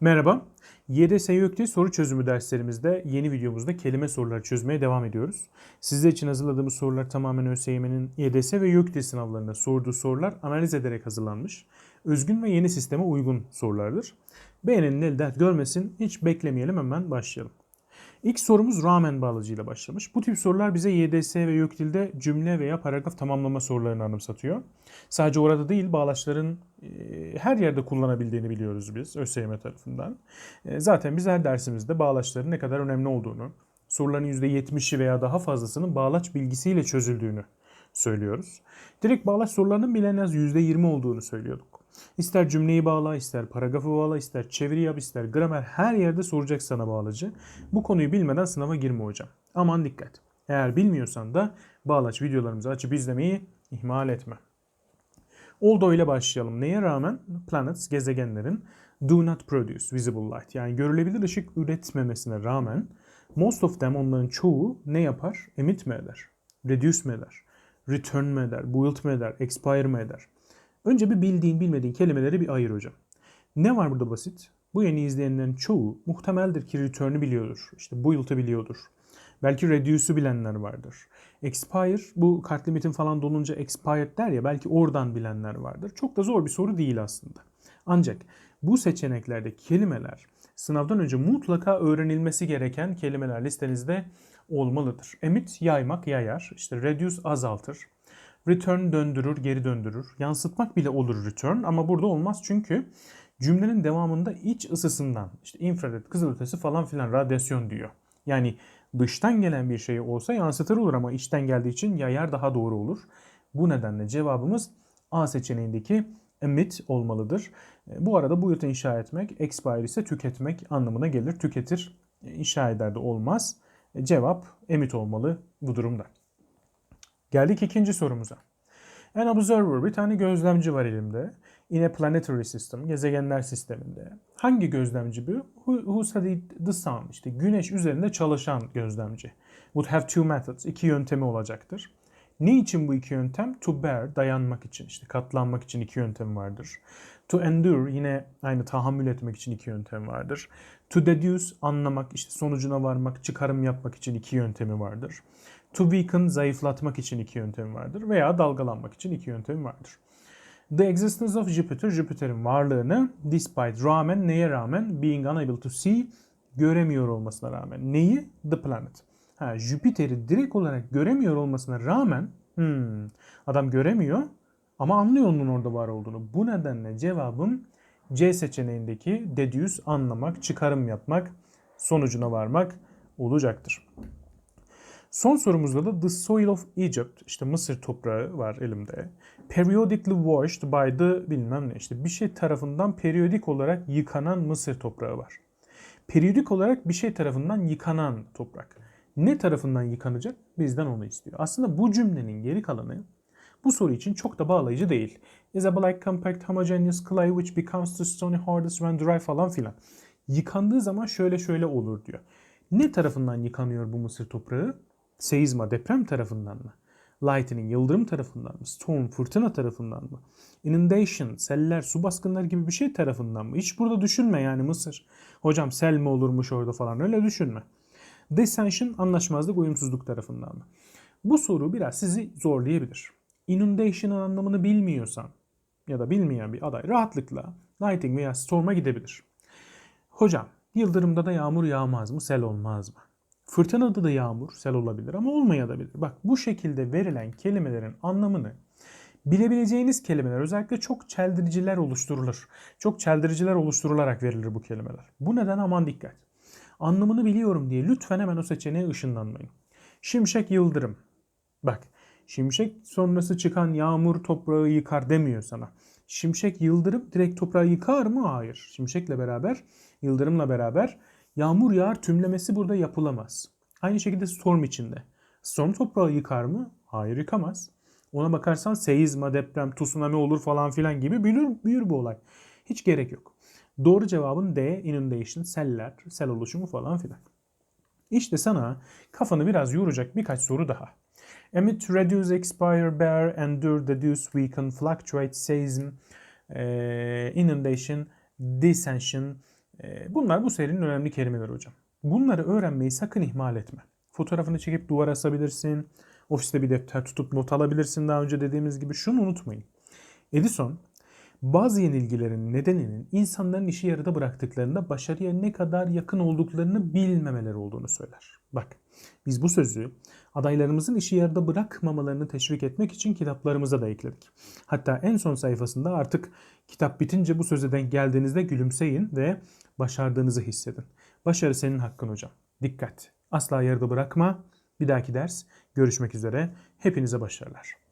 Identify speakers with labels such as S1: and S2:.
S1: Merhaba. YDS YÖK'te soru çözümü derslerimizde yeni videomuzda kelime soruları çözmeye devam ediyoruz. Sizler için hazırladığımız sorular tamamen ÖSYM'nin YDS ve YÖKT sınavlarında sorduğu sorular analiz ederek hazırlanmış. Özgün ve yeni sisteme uygun sorulardır. Beğenenin el dert görmesin, hiç beklemeyelim hemen başlayalım. İlk sorumuz ramen bağlacıyla başlamış. Bu tip sorular bize YDS ve YÖKDİL'de cümle veya paragraf tamamlama sorularını anımsatıyor. Sadece orada değil bağlaçların e, her yerde kullanabildiğini biliyoruz biz ÖSYM tarafından. E, Zaten biz her dersimizde bağlaçların ne kadar önemli olduğunu, soruların %70'i veya daha fazlasının bağlaç bilgisiyle çözüldüğünü söylüyoruz. Direkt bağlaç sorularının bile en az %20 olduğunu söylüyorduk. İster cümleyi bağla, ister paragrafı bağla, ister çeviri yap, ister gramer her yerde soracak sana bağlacı. Bu konuyu bilmeden sınava girme hocam. Aman dikkat. Eğer bilmiyorsan da bağlaç videolarımızı açıp izlemeyi ihmal etme. Although ile başlayalım. Neye rağmen planets, gezegenlerin do not produce visible light yani görülebilir ışık üretmemesine rağmen most of them onların çoğu ne yapar? Emit mi eder? Reduce mi eder? Return mi eder? Build mi eder? Expire mi eder? Önce bir bildiğin bilmediğin kelimeleri bir ayır hocam. Ne var burada basit? Bu yeni izleyenlerin çoğu muhtemeldir ki return'ü biliyordur. İşte build'ı biliyordur. Belki reduce'u bilenler vardır. Expire bu kart limitin falan dolunca expired der ya belki oradan bilenler vardır. Çok da zor bir soru değil aslında. Ancak bu seçeneklerde kelimeler sınavdan önce mutlaka öğrenilmesi gereken kelimeler listenizde olmalıdır. Emit yaymak yayar. İşte reduce azaltır. Return döndürür, geri döndürür. Yansıtmak bile olur return ama burada olmaz çünkü cümlenin devamında iç ısısından işte infrared, kızılötesi falan filan radyasyon diyor. Yani dıştan gelen bir şey olsa yansıtır olur ama içten geldiği için yayar daha doğru olur. Bu nedenle cevabımız A seçeneğindeki emit olmalıdır. E, Bu arada bu inşa etmek, expire ise tüketmek anlamına gelir. Tüketir, e, inşa eder de olmaz. E, Cevap emit olmalı bu durumda. Geldik ikinci sorumuza. An observer, bir tane gözlemci var elimde. In a planetary system, gezegenler sisteminde. Hangi gözlemci bu? Who, who studied the sun, işte güneş üzerinde çalışan gözlemci. Would have two methods, iki yöntemi olacaktır. Ne için bu iki yöntem? To bear, dayanmak için, işte katlanmak için iki yöntem vardır. To endure, yine aynı tahammül etmek için iki yöntem vardır. To deduce, anlamak, işte sonucuna varmak, çıkarım yapmak için iki yöntemi vardır. To weaken, zayıflatmak için iki yöntemi vardır. Veya dalgalanmak için iki yöntemi vardır. The existence of Jupiter, Jüpiter'in varlığını despite rağmen neye rağmen being unable to see göremiyor olmasına rağmen. Neyi? The planet. Ha, Jüpiter'i direkt olarak göremiyor olmasına rağmen hmm, adam göremiyor ama anlıyor onun orada var olduğunu. Bu nedenle cevabım C seçeneğindeki deduce anlamak, çıkarım yapmak, sonucuna varmak olacaktır. Son sorumuzda da The Soil of Egypt, işte Mısır toprağı var elimde. Periodically washed by the bilmem ne işte bir şey tarafından periyodik olarak yıkanan Mısır toprağı var. Periyodik olarak bir şey tarafından yıkanan toprak. Ne tarafından yıkanacak? Bizden onu istiyor. Aslında bu cümlenin geri kalanı bu soru için çok da bağlayıcı değil. Is a black compact homogeneous clay which becomes the stony hardest when dry falan filan. Yıkandığı zaman şöyle şöyle olur diyor. Ne tarafından yıkanıyor bu Mısır toprağı? Seizma, deprem tarafından mı? Lightning, yıldırım tarafından mı? Storm, fırtına tarafından mı? Inundation, seller, su baskınları gibi bir şey tarafından mı? Hiç burada düşünme yani Mısır. Hocam sel mi olurmuş orada falan öyle düşünme. Dissension, anlaşmazlık, uyumsuzluk tarafından mı? Bu soru biraz sizi zorlayabilir. Inundation'ın anlamını bilmiyorsan ya da bilmeyen bir aday rahatlıkla lightning veya storm'a gidebilir. Hocam yıldırımda da yağmur yağmaz mı, sel olmaz mı? Fırtınada da yağmur, sel olabilir ama olmayabilir. Bak bu şekilde verilen kelimelerin anlamını bilebileceğiniz kelimeler özellikle çok çeldiriciler oluşturulur. Çok çeldiriciler oluşturularak verilir bu kelimeler. Bu neden aman dikkat. Anlamını biliyorum diye lütfen hemen o seçeneğe ışınlanmayın. Şimşek yıldırım. Bak şimşek sonrası çıkan yağmur toprağı yıkar demiyor sana. Şimşek yıldırım direkt toprağı yıkar mı? Hayır. Şimşekle beraber, yıldırımla beraber yağmur yağar tümlemesi burada yapılamaz. Aynı şekilde storm içinde. Storm toprağı yıkar mı? Hayır yıkamaz. Ona bakarsan seizma, deprem, tsunami olur falan filan gibi büyür, büyür bu olay. Hiç gerek yok. Doğru cevabın D, inundation, seller, sel oluşumu falan filan. İşte sana kafanı biraz yoracak birkaç soru daha. Emit, reduce, expire, bear, endure, deduce, weaken, fluctuate, seism, inundation, dissension, Ee, Bunlar bu serinin önemli kelimeleri hocam. Bunları öğrenmeyi sakın ihmal etme. Fotoğrafını çekip duvara asabilirsin. Ofiste bir defter tutup not alabilirsin daha önce dediğimiz gibi. Şunu unutmayın. Edison bazı yenilgilerin nedeninin insanların işi yarıda bıraktıklarında başarıya ne kadar yakın olduklarını bilmemeleri olduğunu söyler. Bak biz bu sözü adaylarımızın işi yarıda bırakmamalarını teşvik etmek için kitaplarımıza da ekledik. Hatta en son sayfasında artık kitap bitince bu söze denk geldiğinizde gülümseyin ve başardığınızı hissedin. Başarı senin hakkın hocam. Dikkat. Asla yarıda bırakma. Bir dahaki ders görüşmek üzere. Hepinize başarılar.